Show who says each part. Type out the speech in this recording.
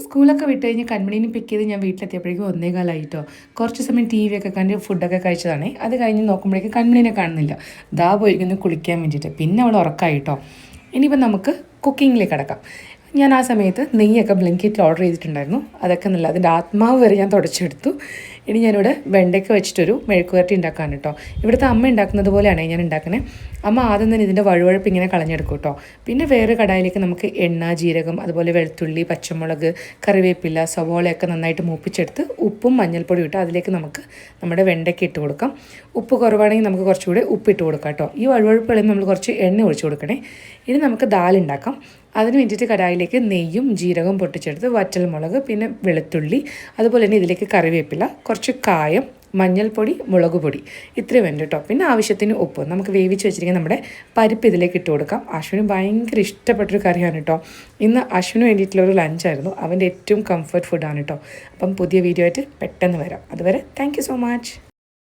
Speaker 1: സ്കൂളൊക്കെ വിട്ട് കഴിഞ്ഞ് കൺമണീനെ പിക്ക് ചെയ്ത് ഞാൻ വീട്ടിലെത്തിയപ്പോഴേക്കും ഒന്നേ കാലമായിട്ടോ കുറച്ച് സമയം ടി വി ഒക്കെ കണ്ട് ഫുഡൊക്കെ കഴിച്ചതാണേ. അത് കഴിഞ്ഞ് നോക്കുമ്പോഴേക്കും കൺമണീനെ കാണുന്നില്ല. ദാ പോയിരിക്കുന്നു കുളിക്കാൻ വേണ്ടിയിട്ട്. പിന്നെ അവൾ ഉറക്കായിട്ടോ. ഇനിയിപ്പോൾ നമുക്ക് കുക്കിങ്ങിലേക്ക് കിടക്കാം. ഞാൻ ആ സമയത്ത് നെയ്യൊക്കെ ബ്ലിങ്കിറ്റിൽ ഓർഡർ ചെയ്തിട്ടുണ്ടായിരുന്നു. അതൊക്കെ നല്ല അതിന്റെ ആത്മാവ് വരെ ഞാൻ തുടച്ചെടുത്തു. ഇനി ഞാനിവിടെ വെണ്ടയ്ക്ക വെച്ചിട്ടൊരു മെഴുക്കുവരട്ടി ഉണ്ടാക്കാൻ കേട്ടോ. ഇവിടുത്തെ അമ്മ ഉണ്ടാക്കുന്നത് പോലെയാണ് ഞാൻ ഉണ്ടാക്കുന്നത് അമ്മ ആദ്യം തന്നെ ഇതിന്റെ വഴുവഴുപ്പ് ഇങ്ങനെ കളഞ്ഞെടുക്കും കേട്ടോ. പിന്നെ വേറെ കടായിലേക്ക് നമുക്ക് എണ്ണ ജീരകം അതുപോലെ വെളുത്തുള്ളി പച്ചമുളക് കറിവേപ്പില സവോളയൊക്കെ നന്നായിട്ട് മൂപ്പിച്ചെടുത്ത് ഉപ്പും മഞ്ഞൾപ്പൊടി ഇട്ട് അതിലേക്ക് നമുക്ക് നമ്മുടെ വെണ്ടയ്ക്ക ഇട്ട് കൊടുക്കാം. ഉപ്പ് കുറവാണെങ്കിൽ നമുക്ക് കുറച്ചുകൂടെ ഉപ്പിട്ട് കൊടുക്കാം കേട്ടോ. ഈ വഴുവഴുപ്പ് നമ്മൾ കുറച്ച് എണ്ണ ഒഴിച്ച് കൊടുക്കണേ. ഇനി നമുക്ക് ദാൽ ഉണ്ടാക്കാം. അതിന് വേണ്ടിയിട്ട് കടായിലേക്ക് നെയ്യും ജീരകവും പൊട്ടിച്ചെടുത്ത് വറ്റൽമുളക് പിന്നെ വെളുത്തുള്ളി അതുപോലെ തന്നെ ഇതിലേക്ക് കറിവേപ്പില കുറച്ച് കായം മഞ്ഞൾപ്പൊടി മുളക് പൊടി ഇത്രയും വേണ്ട കേട്ടോ. പിന്നെ ആവശ്യത്തിന് ഉപ്പ്. നമുക്ക് വേവിച്ച് വെച്ചിരിക്കുന്ന നമ്മുടെ പരിപ്പ് ഇതിലേക്ക് ഇട്ട് കൊടുക്കാം. അശ്വിന് ഭയങ്കര ഇഷ്ടപ്പെട്ടൊരു കറിയാണ് കേട്ടോ. ഇന്ന് അശ്വിന് വേണ്ടിയിട്ടുള്ള ഒരു ലഞ്ചായിരുന്നു അവന്റെ ഏറ്റവും കംഫർട്ട് ഫുഡാണ് കേട്ടോ. അപ്പം പുതിയ വീഡിയോ ആയിട്ട് പെട്ടെന്ന് വരാം. അതുവരെ താങ്ക് സോ മച്ച്